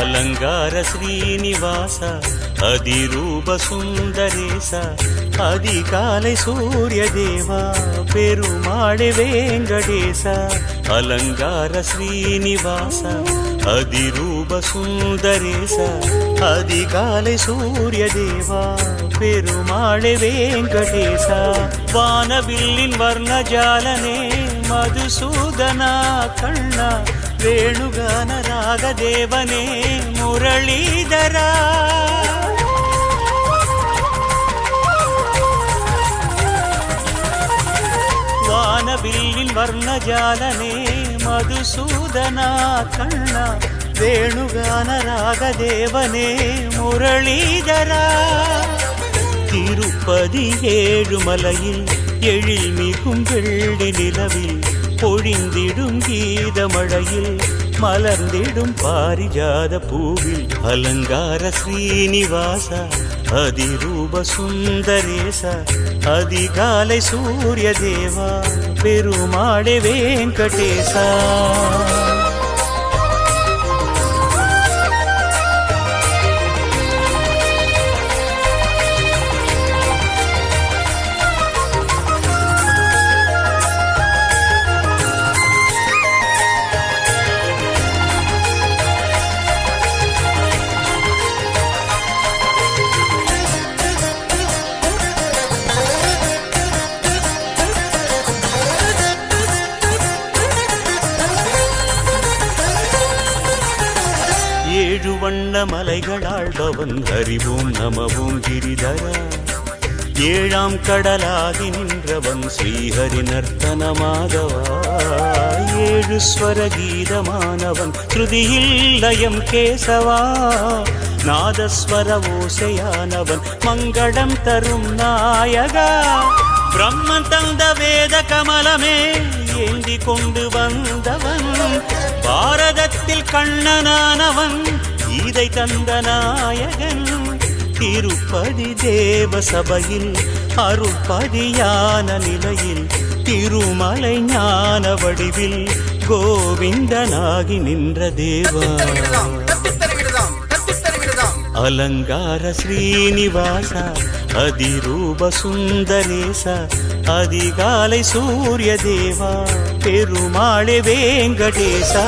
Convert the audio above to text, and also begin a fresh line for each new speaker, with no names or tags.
அலங்கார ஸ்ரீனிவாச அதிரூப சுந்தரேச அதிகாலை சூரிய தேவா பெருமாள் வேங்கடேச அலங்கார ஸ்ரீனிவாச அதிரூப சுந்தரேச அதிகாலை சூரிய தேவா பெருமாள் வேங்கடேசா வானவில்லின் வர்ணஜாலனே மதுசூதனா கண்ணா வேணுகான ராகதேவனே முரளிதரா வானவில்லின் வர்ணஜாலனே மதுசூதனா கண்ணா வேணுகான ராகதேவனே முரளிதரா திருப்பதி ஏழுமலையில் எழில் மிகும் வெள்ளி நிலவில் பொழிந்திடும் கீதமழையில் மலர்ந்திடும் பாரிஜாத பூவில் அலங்கார ஸ்ரீனிவாச அதிரூப சுந்தரேச அதிகாலை சூரிய தேவா பெருமாடே வெங்கடேசா. ஏழு வண்ண மலைகளாழ்பவன் அறிவோம் நமவும் கிரிதரா. ஏழாம் கடலாகி நின்றவன் ஸ்ரீஹரி நர்த்தன மாதவா ஏழு ஸ்வர கீதமானவன் ஸ்ருதியில் லயம் கேசவா. நாதஸ்வர ஓசையானவன் மங்களம் தரும் நாயகா. பிரம்மன் தந்த வேத கமலமே ஏந்தி கொண்டு வந்தவன். பாரதத்தில் கண்ணனானவன் இதை தந்த நாயகன். திருப்பதி தேவ சபையில் அருப்பதியான நிலையில் திருமலை ஞான வடிவில் கோவிந்தனாகி நின்ற தேவா.
தத்தித்தருகிடுதாம் தத்தித்தருகிடுதாம்
అలంగార శ్రీనివాస அதிரூப சுந்தரேச அதிகாலை சூரிய தேவா பெருமாளே வேங்கடேசா